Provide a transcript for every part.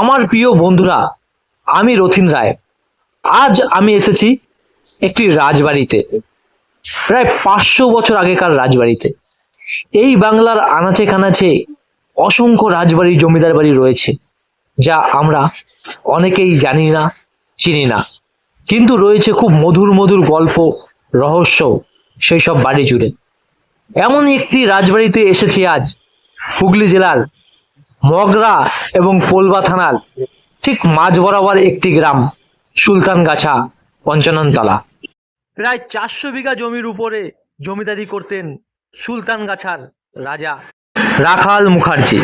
আমার প্রিয় বন্ধুরা, আমি রথিন রায়। আজ আমি এসেছি একটি রাজবাড়িতে, প্রায় পাঁচশো বছর আগেকার রাজবাড়িতে। এই বাংলার আনাচে কানাচে অসংখ্য রাজবাড়ি, জমিদার বাড়ি রয়েছে, যা আমরা অনেকেই জানি না, চিনি না। কিন্তু রয়েছে খুব মধুর মধুর গল্প, রহস্য, সেই সব বাড়ি জুড়ে। এমন একটি রাজবাড়িতে এসেছি আজ, হুগলি জেলার মগরা এবং পোলবা থানার ঠিক মাঝ বরাবর একটি গ্রাম সুলতানগাছা পঞ্চাননতলা। প্রায় চারশো বিঘা জমির উপরে জমিদারি করতেন সুলতানগাছার রাজা। রাখাল মুখার্জি।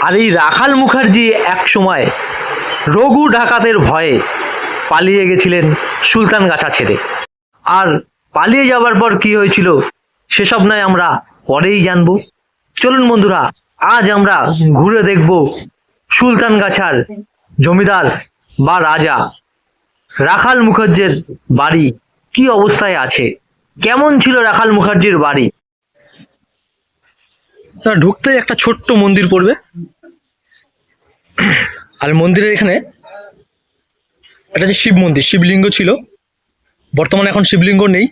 আর এই রাখাল মুখার্জি এক সময় রঘু ডাকাতের ভয়ে পালিয়ে গেছিলেন সুলতানগাছা ছেড়ে। আর পালিয়ে যাবার পর কি হয়েছিল সেসব নয় আমরা পরেই জানব। চলুন বন্ধুরা আজ আমরা ঘুরে দেখব সুলতানগাছার জমিদার বা রাজা। রাখাল মুখার্জির বাড়ি কি অবস্থায় আছে? কেমন ছিল রাখাল মুখার্জির বাড়ি? ঢুকতে একটা ছোট্ট মন্দির পড়বে। আর মন্দিরের এখানে এটা যে শিব মন্দির, শিবলিঙ্গ ছিল। বর্তমানে এখন শিবলিঙ্গ নেই।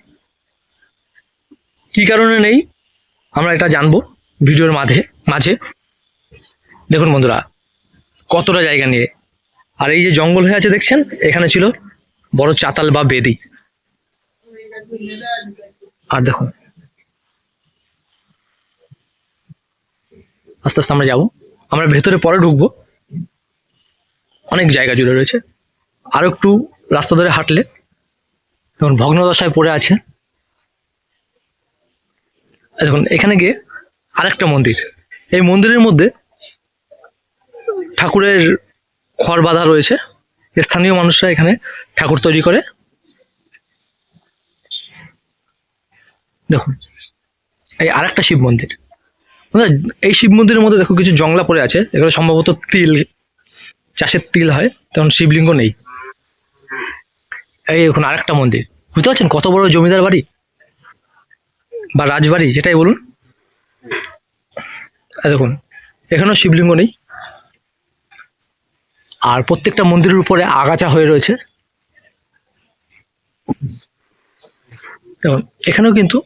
কি কারণে নেই? আমরা এটা জানব ভিডিওর মাঝে। মাঝে। দেখুন বন্ধুরা, কতটা জায়গা নিয়ে। আর এই যে জঙ্গল হয়ে আছে, দেখছেন? এখানে ছিল বড় চাতাল বা বেদি। আর দেখুন, আস্তে আস্তে আমরা যাব। আমরা ভেতরে পরে ঢুকবো। অনেক জায়গা জুড়ে রয়েছে। আরও একটু রাস্তা ধরে হাঁটলে। দেখুন, ভগ্নদশায় পড়ে আছে। দেখুন, এখানে গিয়ে আরেকটা মন্দির। এই মন্দিরের মধ্যে ঠাকুরের খড় বাঁধা রয়েছে। স্থানীয় মানুষরা এখানে ঠাকুর তৈরি করে। দেখুন, এই আরেকটা শিব মন্দির। এই শিব মন্দিরের মধ্যে দেখো কিছু জংলা পড়ে আছে। এগুলো সম্ভবত তিল, চাষের তিল হয়, তেমন শিবলিঙ্গ নেই। এই এখন আরেকটা মন্দির। বুঝতে পারছেন কত বড় জমিদার বাড়ি? বা রাজবাড়ি, যেটাই বলুন। দেখুন, এখানেও শিবলিঙ্গ নেই। আর প্রত্যেকটা মন্দিরের উপরে আগাছা হয়ে রয়েছে। এখানেও কিন্তু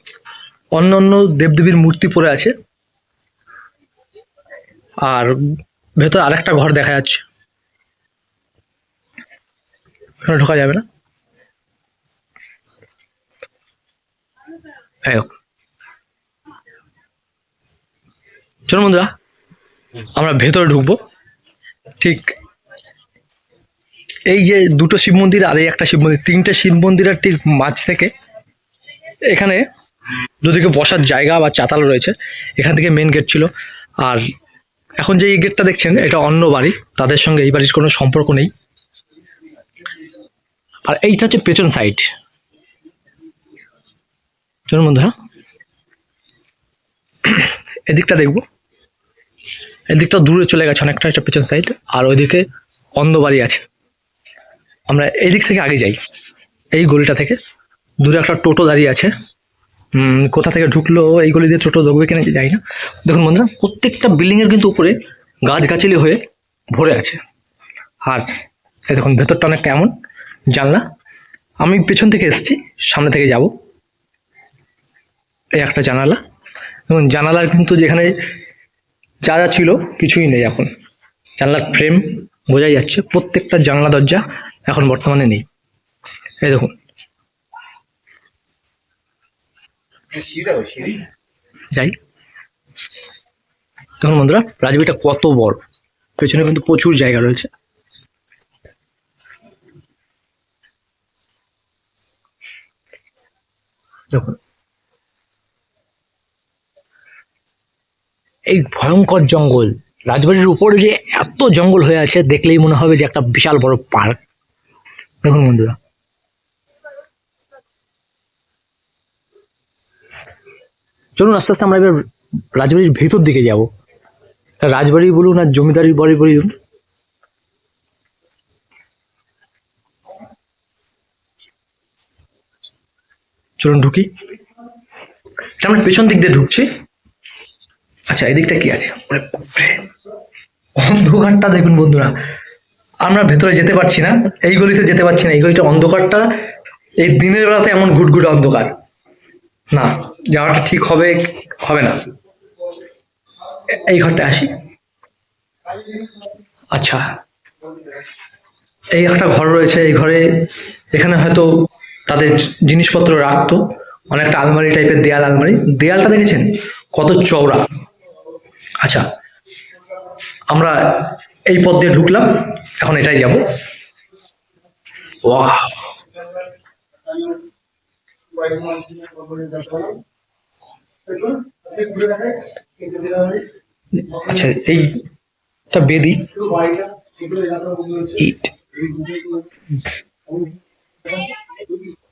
অন্য অন্য দেবদেবীর মূর্তি পড়ে আছে। আর ভেতর আরেকটা ঘর দেখা যাচ্ছে। ঢোকা যাবে না। এই হোক। চলুন বন্ধুরা, আমরা ভেতরে ঢুকবো। ঠিক এই যে দুটো শিব মন্দির আর এই একটা শিব মন্দির, তিনটে শিব মন্দিরের ঠিক মাঝ থেকে এখানে দুদিকে বসার জায়গা বা চাতাল রয়েছে, এখান থেকে মেন গেট ছিল। আর এখন যে এই গেটটা দেখছেন, এটা অন্য বাড়ি, তাদের সঙ্গে এই বাড়ির কোনো সম্পর্ক নেই। আর এইটা হচ্ছে পেছন সাইড চলুন বন্ধুরা, এদিকটা দেখব। এদিকটা দূরে চলে গেছে অনেকটা একটা পেছন সাইড আর ওইদিকে অন্ধ বাড়ি আছে। আমরা এই দিক থেকে আগে যাই। এই গলিটা থেকে। দূরে একটা টোটো দাঁড়িয়ে আছে। কোথা থেকে ঢুকলো, এই গলি দিয়ে টোটো ঢুকবে কিনা যাই না। দেখুন বন্ধুরা, প্রত্যেকটা বিল্ডিংয়ের কিন্তু উপরে গাছগাছালি হয়ে ভরে আছে। আর এই দেখুন, ভেতরটা অনেকটা এমন। জানলা। আমি পেছন থেকে এসেছি, সামনে থেকে যাব। এই একটা জানালা। এবং জানালার কিন্তু যেখানে যা যা ছিল কিছুই নেই এখন। জানলার ফ্রেম বোঝাই যাচ্ছে, প্রত্যেকটা জানলা দরজা এখন বর্তমানে নেই। এই দেখুন। যাই। দেখুন বন্ধুরা, রাজবাড়িটা কত বড়। পেছনে কিন্তু প্রচুর জায়গা রয়েছে। দেখুন। এই ভয়ঙ্কর জঙ্গল। রাজবাড়ির উপরে যে এত জঙ্গল হয়ে আছে, দেখলেই মনে হবে যে একটা বিশাল বড় পার্ক। দেখুন বন্ধুরা। চলুন আস্তে আস্তে আমরা এবার রাজবাড়ির ভেতর দিকে যাব। রাজবাড়ি বলুন আর জমিদারি বাড়ি বলুন। চলুন ঢুকি। আমরা পেছন দিক দিয়ে ঢুকছি। আচ্ছা এদিকটা কি আছে? অন্ধকারটা দেখুন বন্ধুরা। আমরা ভেতরে যেতে পারছি না, এই গলিতে যেতে পারছি না। এই গলিটা অন্ধকারটা, এই দিনের বেলাতে এমন ঘুটঘুট অন্ধকার। না, যাওয়াটা ঠিক হবে হবে না। এই ঘরটা আসি। আচ্ছা এই একটা ঘর রয়েছে, এই ঘরে এখানে হয়তো তাদের জিনিসপত্র রাখতো। অনেকটা আলমারি টাইপের দেয়াল, আলমারি। দেয়ালটা দেখেছেন? কত চওড়া। আচ্ছা আমরা এই পথ দিয়ে ঢুকলাম এখন এটাই যাব। ওয়াহ। আচ্ছা এইটা বেদি। ইট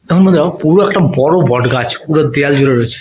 এখন মধ্যে পুরো একটা বড় বট গাছ পুরো দেয়াল জুড়ে রয়েছে।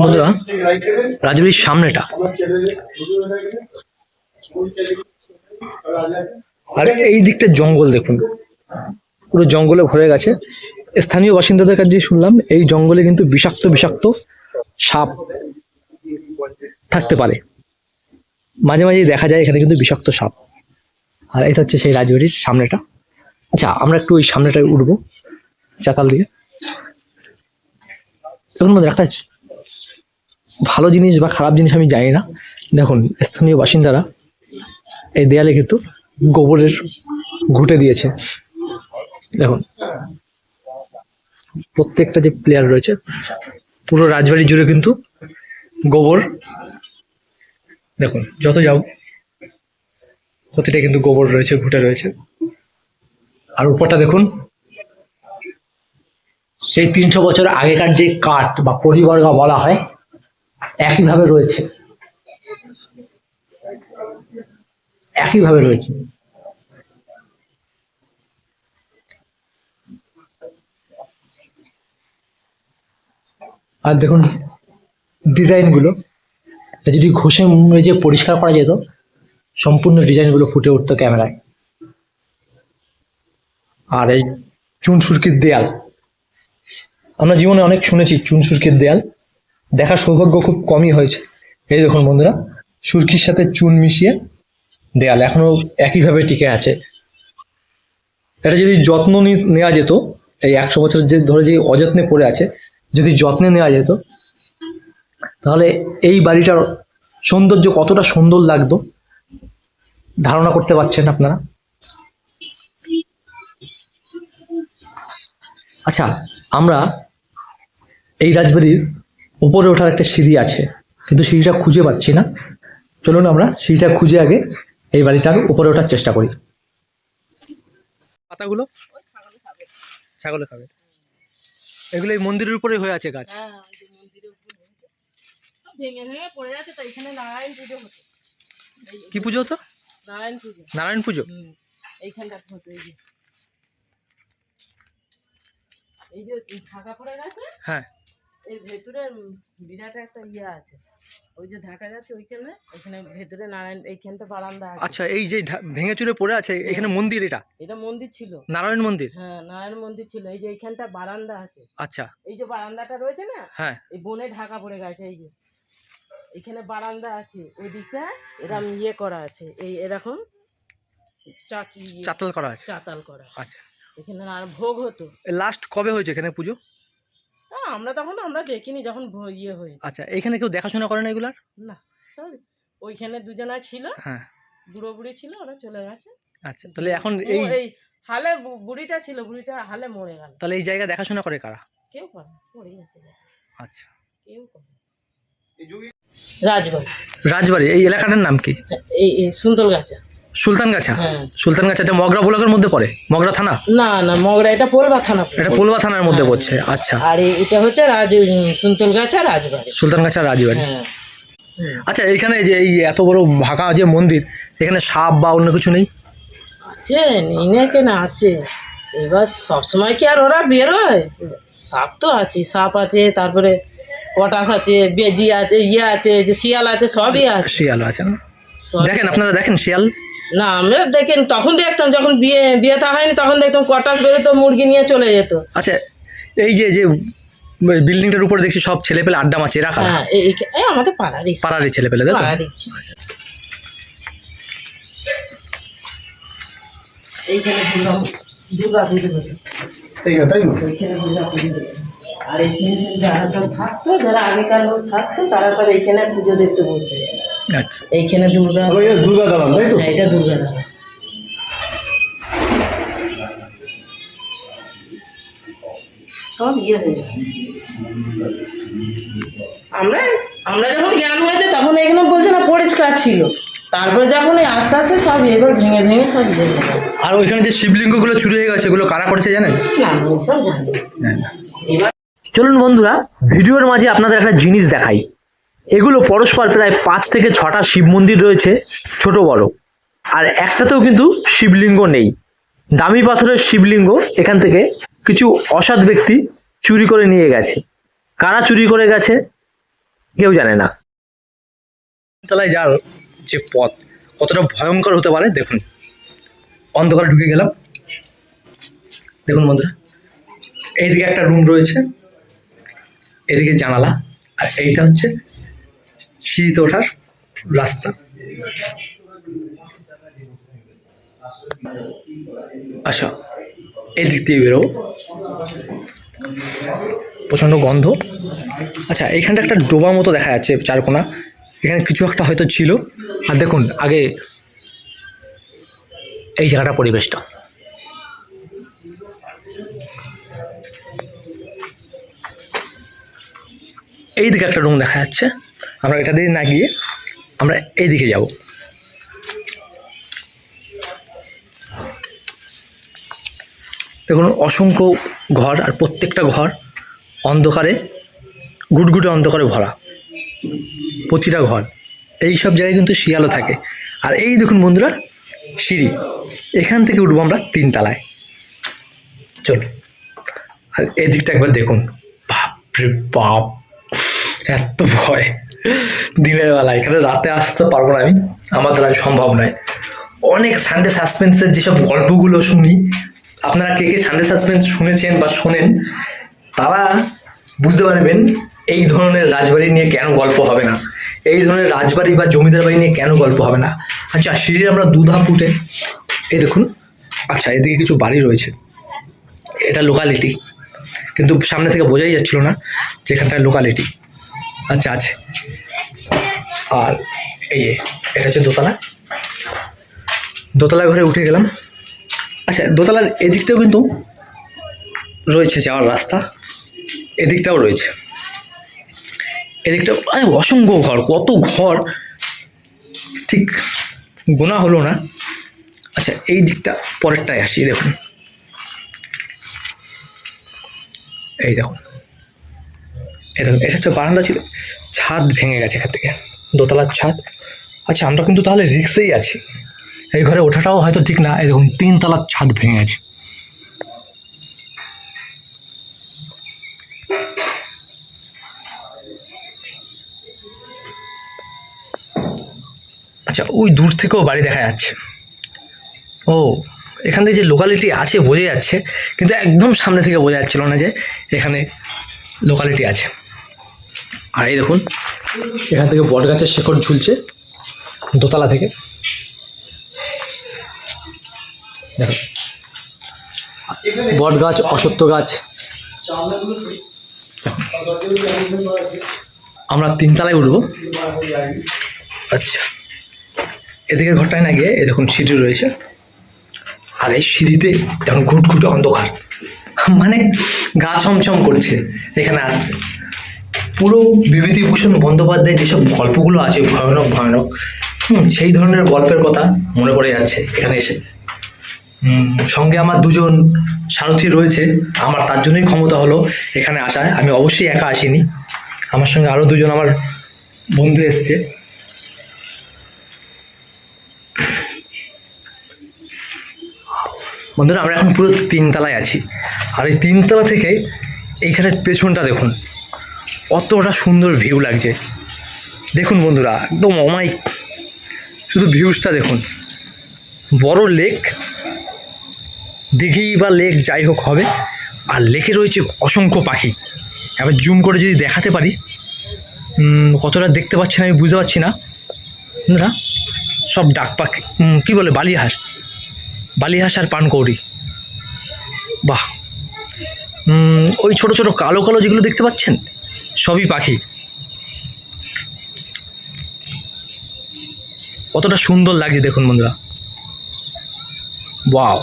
বন্ধুরা, রাজবাড়ির সামনেটা। আর এই দিকটা জঙ্গল দেখুন। পুরো জঙ্গলে ভরে গেছে। স্থানীয় বাসিন্দাদের কাছে শুনলাম, এই জঙ্গলে কিন্তু বিষাক্ত বিষাক্ত সাপ থাকতে পারে। মাঝে মাঝে দেখা যায় এখানে কিন্তু বিষাক্ত সাপ। আর এটা হচ্ছে সেই রাজবাড়ির সামনেটা। আচ্ছা আমরা একটু ওই সামনেটায় উঠবো, চাতাল দিয়ে। দেখুন মধ্যে একটা ভালো জিনিস বা খারাপ জিনিস আমি জানি না। দেখুন, স্থানীয় বাসিন্দারা এই দেয়ালে কিন্তু গোবরের ঘুটে দিয়েছে। দেখুন, প্রত্যেকটা যে প্লেয়ার রয়েছে, পুরো রাজবাড়ি জুড়ে কিন্তু গোবর। দেখুন, যত যাও প্রতিটা কিন্তু গোবর রয়েছে, ঘুটে রয়েছে। আর উপরটা দেখুন, সেই তিনশো বছর আগেকার যে কাঠ বা পরিবর্গা বলা হয় একইভাবে রয়েছে। একইভাবে রয়েছে। আর দেখুন, ডিজাইনগুলো। যদি ঘষে মেজে পরিষ্কার করা যেত, সম্পূর্ণ ডিজাইনগুলো ফুটে উঠতো ক্যামেরায়। আর এই চুন সুরকির দেয়াল। আমরা জীবনে অনেক শুনেছি চুন সুরকির দেয়াল। দেখার সৌভাগ্য খুব কমই হয়েছে। এই দেখুন বন্ধুরা সুরকির সাথে চুন মিশিয়ে দেয়াল এখনও একইভাবে টিকে আছে। এটা যদি যত্ন নেওয়া যেত, এই একশো বছর যে ধরে যে অযত্নে পড়ে আছে, যদি যত্নে নেওয়া যেত, তাহলে এই বাড়িটার সৌন্দর্য কতটা সুন্দর লাগতো, ধারণা করতে পারছেন আপনারা? আচ্ছা আমরা এই রাজবাড়ির উপরে ওঠার একটা সিঁড়ি আছে কিন্তু সিঁড়িটা খুঁজে পাচ্ছি না। চলুন আমরা সিঁড়িটা খুঁজে আগে এই বাড়িটার উপরে ওঠার চেষ্টা করি। পাতাগুলো? ছাগলে খাবে। এগুলো এই মন্দিরের উপরে হয়ে আছে গাছ। হ্যাঁ উপরে পড়ে আছে তো এখানে নারায়ণ পুজো হতো। কি পুজো হতো? নারায়ণ পুজো। নারায়ণ পুজো? এইখানটা হতো এই যে। এই যে ঢাকা পড়ে গেছে? হ্যাঁ। এর ভেতরে বিরাট একটা ইয়ে আছে। ওই যে ঢাকা যাচ্ছে ওইখানে ওইখানে ভেতরে নারায়ণ এইখানটা বারান্দা আছে। আচ্ছা এই যে ভেঙে চুরে পড়ে আছে এখানে মন্দির এটা? এটা মন্দির ছিল। নারায়ণ মন্দির? হ্যাঁ নারায়ণ মন্দির ছিল। এই যে এইখানটা বারান্দা আছে। আচ্ছা। এই যে বারান্দাটা রয়েছে না হ্যাঁ। এই বনে ঢাকা পড়ে গেছে এই যে। এখানে বারান্দা আছে ওই দিকটা এরকম ইয়ে করা আছে এই এরকম চাকি চাতাল করা আছে। চাতাল করা। আচ্ছা। এখানে আর ভোগ হতো। লাস্ট কবে হয়েছে এখানে পুজো? আমরা তখন আমরা দেখিনি যখন ভো- ইয়ে হয়েছে। আচ্ছা এখানে কেউ দেখাশোনা করে না এগুলার? না সব ওইখানে দুজনা ছিল হ্যাঁ। বুড়ো বুড়ি ছিল ওরা চলে গেছে। আচ্ছা তাহলে এখন ও, এই এই হালে বু- বুড়িটা ছিল বুড়িটা হালে মরে গেল। তাহলে এই জায়গা দেখাশোনা করে কারা? কেউ করে না, মরে গেছে আচ্ছা। কেউ করে না। রাজবাড়ি। রাজবাড়ি এই এলাকাটার নাম কি? এই এই সুন্দর গাছা। সুলতানগাছা হ্যাঁ। সুলতানগাছা এটা মগরা ব্লকের মধ্যে পড়ে? মগরা থানা? না না মগরা এটা পোলবা থানা এটা পলুয়া থানার মধ্যে পড়ছে আচ্ছা। আর এটা হচ্ছে রাজ সুন্তল রাজবাড়ি। সুলতানগাছা রাজবাড়ি। হ্যাঁ। আচ্ছা এইখানে যে এই এত বড় ভাঙা যে মন্দির এখানে সাপ বা অন্য কিছু নেই? আছে নেই না কেন আছে। এবার সবসময় কি আর ওরা বেরোয়? সাপ তো আছে সাপ আছে তারপরে পটাশ আছে বেজি আছে ইয়ে আছে যে শিয়াল আছে সবই আছে। শিয়াল আছে দেখেন আপনারা দেখেন শিয়াল? না আমরা দেখেন তখন দেখতাম যখন বিয়ে বিয়েটা হয়নি তখন দেখতাম কটাস বেরোতো মুরগি নিয়ে চলে যেত। আচ্ছা এই যে যে বিল্ডিংটার উপরে দেখছি সব ছেলে পেলে আড্ডা মারছে রাখা হ্যাঁ এই এই- আমাদের পাড়ারই পাড়ারই ছেলে পেলে তাই তো? পাড়ারই এইখানে দুর্গা দুর্গা পুজো হতো ঠিক তাই না? এইখানে দুর্গা পুজো হতো আর এইখানে যারা সব থাকতো যারা আগেকার লোক থাকতো তারা সব এইখানে পুজো দেখতে বসে। আচ্ছা। এইখানে দুর্গা দুর্গা দালান তাই তো? হ্যাঁ, এটা দুর্গা সব ইয়ে হয়ে। আমরা আমরা যখন জ্ঞান হয়েছে তখন এগুলো বলছে না পরিষ্কার ছিল। তারপরে যখন আস্তে আস্তে সব এবার ভেঙে ভেঙে সব ইয়ে হয়ে। আর ওইখানে যে শিবলিঙ্গগুলো চুরি হয়ে গেছে ওগুলো কারা করেছে জানেন? না সব জানি। এবার চলুন বন্ধুরা ভিডিওর মাঝে আপনাদের একটা জিনিস দেখাই। এগুলো পরস্পর প্রায় পাঁচ থেকে ছটা শিব মন্দির রয়েছে, ছোট বড়। আর একটাতেও কিন্তু শিবলিঙ্গ নেই। দামি পাথরের শিবলিঙ্গ এখান থেকে কিছু অসৎ ব্যক্তি চুরি করে নিয়ে গেছে। কারা চুরি করে গেছে, কেউ জানে না। তলায় যার যে পথ, কতটা ভয়ঙ্কর হতে পারে, দেখুন। অন্ধকারে ঢুকে গেলাম। দেখুন বন্ধুরা, এইদিকে একটা রুম রয়েছে এদিকে জানালা, আর এইটা হচ্ছে সিঁড়িতে ওঠার রাস্তা। আচ্ছা এই দিক দিয়ে বেরোবো। প্রচণ্ড গন্ধ। আচ্ছা এইখানটা একটা ডোবা মতো দেখা যাচ্ছে চারকোনা। এখানে কিছু একটা হয়তো ছিল। আর দেখুন, আগে এই জায়গাটা পরিবেশটা। এই দিকে একটা রুম দেখা যাচ্ছে। আমরা এটা দিয়ে না গিয়ে আমরা এই দিকে যাব। দেখুন, অসংখ্য ঘর আর প্রত্যেকটা ঘর অন্ধকারে, গুটগুটে অন্ধকারে ভরা। প্রতিটা ঘর, এই সব জায়গায় কিন্তু শিয়ালও থাকে। আর এই দেখুন বন্ধুরা, সিঁড়ি। এখান থেকে উঠবো আমরা তিনতলায়। চলো আর এই দিকটা একবার দেখুন। বাপরে বাপ, এত ভয়। দিনের বেলা, এখানে রাতে আসতে পারব না আমি। আমার দ্বারা সম্ভব নয়। অনেক সানডে সাসপেন্সের যেসব গল্পগুলো শুনি, আপনারা কে কে সানডে সাসপেন্স শুনেছেন বা শোনেন, তারা বুঝতে পারবেন এই ধরনের রাজবাড়ি নিয়ে কেন গল্প হবে না। এই ধরনের রাজবাড়ি বা জমিদার বাড়ি নিয়ে কেন গল্প হবে না। আচ্ছা সিঁড়ির আমরা দুধাপ উঠে, এই দেখুন আচ্ছা এদিকে কিছু বাড়ি রয়েছে। এটা লোকালিটি কিন্তু সামনে থেকে বোঝাই যাচ্ছিল না যেখানটা লোকালিটি আচ্ছা আছে। আর এই যে, এটা হচ্ছে দোতলা। দোতলা ঘরে উঠে গেলাম। আচ্ছা দোতলার এদিকটাও কিন্তু রয়েছে যাওয়ার রাস্তা। এদিকটাও রয়েছে। এদিকটাও আরে অসংখ্য ঘর কত ঘর। ঠিক গোনা হলো না। আচ্ছা এই দিকটা পরেরটায় আসি দেখুন। এই দেখুন। দেখুন এটা হচ্ছে বারান্দা ছিল। ছাদ ভেঙে গেছে এখান থেকে, দোতলার ছাদ। আচ্ছা আমরা কিন্তু তাহলে রিক্সেই আছি। এই ঘরে ওঠাটাও হয়তো ঠিক না, এরকম তিনতলার ছাদ ভেঙে গেছে। আচ্ছা ওই দূর থেকেও বাড়ি দেখা যাচ্ছে। ও, এখান থেকে যে লোকালিটি আছে, বোঝা যাচ্ছে, কিন্তু একদম সামনে থেকে বোঝা যাচ্ছিল না যে এখানে লোকালিটি আছে। আর এই দেখুন, এখান থেকে বট গাছের শেকড় ঝুলছে দোতলা থেকে। দেখুন, বট গাছ অসত্য গাছ। আমরা তিনতলায় উঠবো। আচ্ছা এদিকে ঘরটায় না গিয়ে এই দেখুন সিঁড়ি রয়েছে। আর এই সিঁড়িতে যেমন ঘুটঘুটে অন্ধকার। মানে গা ছমছম করছে এখানে আসতে। পুরো বিভূতিভূষণ বন্দ্যোপাধ্যায় যেসব গল্পগুলো আছে ভয়ানক ভয়ানক হুম, সেই ধরনের গল্পের কথা মনে পড়ে যাচ্ছে এখানে এসে। সঙ্গে আমার দুজন সারথী রয়েছে আমার তার জন্যই ক্ষমতা হলো এখানে আসায় আমি অবশ্যই একা আসিনি। আমার সঙ্গে আরও দুজন আমার বন্ধু এসছে। বন্ধুরা আমরা এখন পুরো তিনতলায় আছি। আর এই তিনতলা থেকে এইখানের পেছনটা দেখুন। অতটা সুন্দর ভিউ লাগছে। দেখুন বন্ধুরা, একদম অমায়িক। শুধু ভিউজটা দেখুন। বড় লেক দিঘি বা লেক যাই হোক হবে, আর লেকে রয়েছে অসংখ্য পাখি। এবার জুম করে যদি দেখাতে পারি কতটা দেখতে পাচ্ছেন আমি বুঝতে পারছি না। বন্ধুরা, সব ডাক পাখি কী বলে, বালিহাঁস। বালিহাঁস আর পানকৌড়ি। বাহ। ওই ছোট ছোট কালো কালো যেগুলো দেখতে পাচ্ছেন সবই পাখি। কতটা সুন্দর লাগছে দেখুন বন্ধুরা। ওয়াও।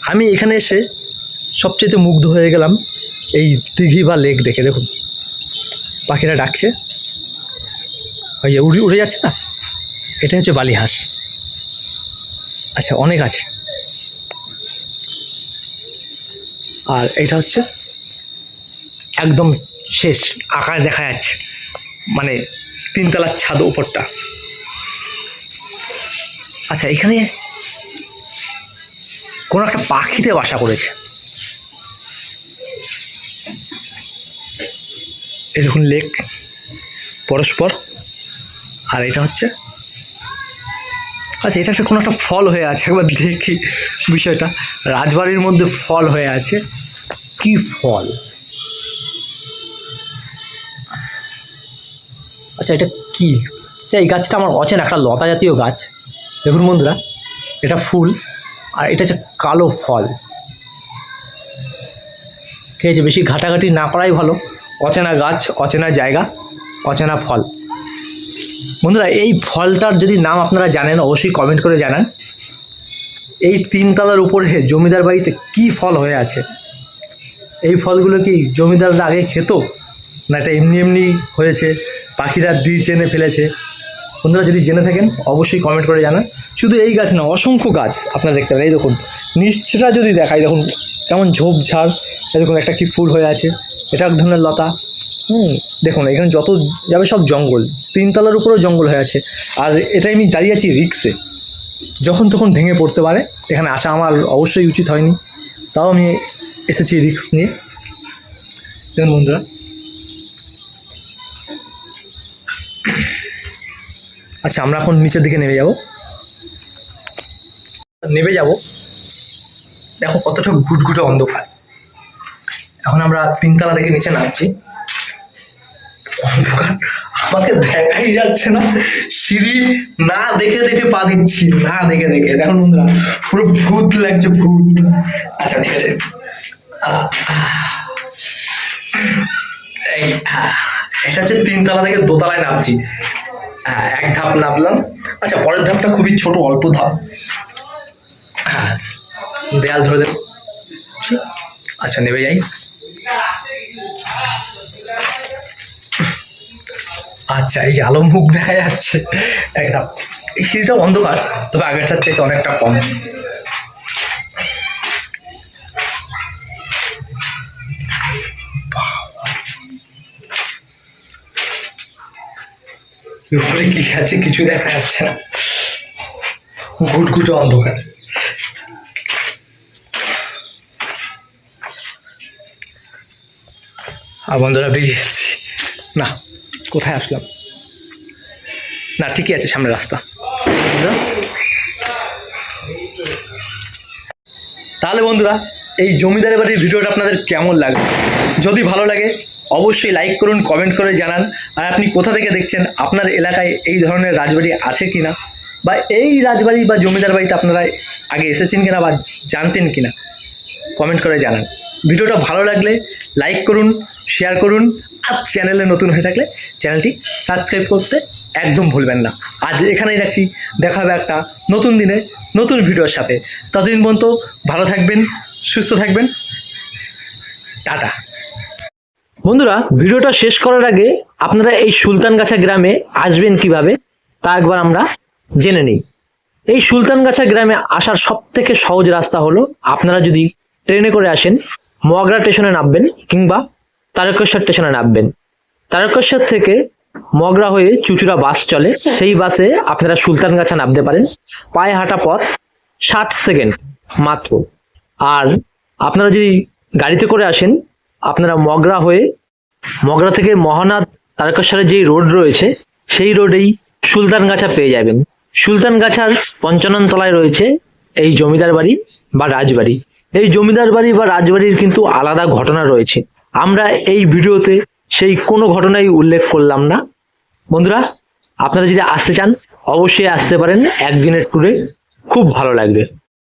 আমি এখানে এসে সবচেয়ে মুগ্ধ হয়ে গেলাম এই দিঘি বা লেক দেখে, দেখুন। পাখিরা ডাকছে। ওই যে উড়ে উড়ে যাচ্ছে না? এটা হচ্ছে বালিহাঁস। আচ্ছা অনেক আছে। আর এটা হচ্ছে একদম শেষ আকাশ দেখা যাচ্ছে। মানে তিনতলার ছাদ উপরটা। আচ্ছা এখানে কোনো একটা পাখিতে বাসা করেছে। এই দেখুন লেক, পরস্পর। আর এটা হচ্ছে আচ্ছা এটা একটা কোনো একটা ফল হয়ে আছে, একবার দেখি বিষয়টা। রাজবাড়ির মধ্যে ফল হয়ে আছে। কি ফল? আচ্ছা এটা কি? আচ্ছা এই গাছটা আমার অচেনা, একটা লতা জাতীয় গাছ। দেখুন বন্ধুরা, এটা ফুল আর এটা হচ্ছে কালো ফল। ঠিক আছে, বেশি ঘাটাঘাটি না করাই ভালো। অচেনা গাছ, অচেনা জায়গা, অচেনা ফল। বন্ধুরা, এই ফলটার যদি নাম আপনারা জানেন, অবশ্যই কমেন্ট করে জানান। এই তিনতলার উপরে জমিদার বাড়িতে কি ফল হয়ে আছে? এই ফলগুলো কি জমিদাররা আগে খেত? না এটা এমনি এমনি হয়েছে? পাখিরা বীজ এনে ফেলেছে। বন্ধুরা, যদি জেনে থাকেন, অবশ্যই কমেন্ট করে জানান। শুধু এই গাছ না, অসংখ্য গাছ আপনারা দেখতে পারেন। এই দেখুন নিচটা যদি দেখাই, দেখুন কেমন ঝোপঝাড় দেখুন একটা কি ফুল হয়ে আছে। এটা এক ধরনের লতা। হুম, দেখুন, এখানে যত যাবে সব জঙ্গল। তিনতলার উপরেও জঙ্গল হয়ে আছে। আর এটা আমি দাঁড়িয়ে আছি রিক্সে। যখন তখন ভেঙে পড়তে পারে। এখানে আসা আমার অবশ্যই উচিত হয়নি। তাও আমি এসেছি রিক্স নিয়ে। দেখুন, বন্ধুরা আচ্ছা আমরা এখন নিচের দিকে নেমে যাব। নেমে যাব। দেখো, কতটা ঘুটঘুটে অন্ধকার। এখন আমরা তিনতলা থেকে নিচে নামছি। অন্ধকার আমাকে দেখাই যাচ্ছে না। সিঁড়ি না দেখে দেখে পা দিচ্ছি, না দেখে দেখে। দেখুন বন্ধুরা, পুরো ভূত লাগছে, ভূত। আচ্ছা ঠিক আছে। এটা হচ্ছে তিনতলা থেকে দোতলায় নামছি। এক ধাপ নামলাম। আচ্ছা পরের ধাপটা খুবই ছোট, অল্প ধাপ। হ্যাঁ দেয়াল ধরে দেব। আচ্ছা নেমে যাই। আচ্ছা এই যে আলো মুখ দেখা যাচ্ছে। একদম এই সিঁড়িটা অন্ধকার, তবে আগেরটার চাইতে অনেকটা কম। উপরে কি আছে কিছু দেখা যাচ্ছে না। ঘুটঘুটে অন্ধকার। আর বন্ধুরা, বেরিয়ে এসেছি। না, কোথায় আসলাম? না, ঠিকই আছে, সামনে রাস্তা। তাহলে বন্ধুরা, এই জমিদারের বাড়ির ভিডিওটা আপনাদের কেমন লাগে? যদি ভালো লাগে অবশ্যই লাইক করুন কমেন্ট করে জানান। আর আপনি কোথা থেকে দেখছেন? আপনার এলাকায় এই ধরনের রাজবাড়ি আছে কিনা? বা এই রাজবাড়ি বা জমিদার বাড়িতে আপনারা আগে এসেছেন কিনা বা জানতেন কিনা? কমেন্ট করে জানান। ভিডিওটা ভালো লাগলে লাইক করুন শেয়ার করুন। আর চ্যানেলে নতুন হয়ে থাকলে চ্যানেলটি সাবস্ক্রাইব করতে একদম ভুলবেন না। আজ এখানেই রাখছি। দেখা হবে একটা নতুন দিনে নতুন ভিডিওর সাথে। ততদিন পর্যন্ত ভালো থাকবেন, সুস্থ থাকবেন। টাটা। বন্ধুরা, ভিডিওটা শেষ করার আগে আপনারা এই সুলতানগাছা গ্রামে আসবেন কীভাবে, তা একবার আমরা জেনে নিই। এই সুলতানগাছা গ্রামে আসার সব থেকে সহজ রাস্তা হলো, আপনারা যদি ট্রেনে করে আসেন, মগরা স্টেশনে নামবেন কিংবা তারকেশ্বর স্টেশনে নামবেন। তারকেশ্বর থেকে মগরা হয়ে চুচুড়া বাস চলে, সেই বাসে আপনারা সুলতানগাছা নামতে পারেন। পায়ে হাঁটা পথ ষাট সেকেন্ড মাত্র। আর আপনারা যদি গাড়িতে করে আসেন আপনারা মগরা হয়ে, মগরা থেকে মহানাথ তারকেশ্বরের যেই রোড রয়েছে, সেই রোডেই সুলতানগাছা পেয়ে যাবেন। সুলতানগাছার পঞ্চানন তলায় রয়েছে এই জমিদার বাড়ি বা রাজবাড়ি। এই জমিদার বাড়ি বা রাজবাড়ির কিন্তু আলাদা ঘটনা রয়েছে। আমরা এই ভিডিওতে সেই কোনো ঘটনাই উল্লেখ করলাম না। বন্ধুরা, আপনারা যদি আসতে চান, অবশ্যই আসতে পারেন। একদিনের ট্যুরে খুব ভালো লাগবে।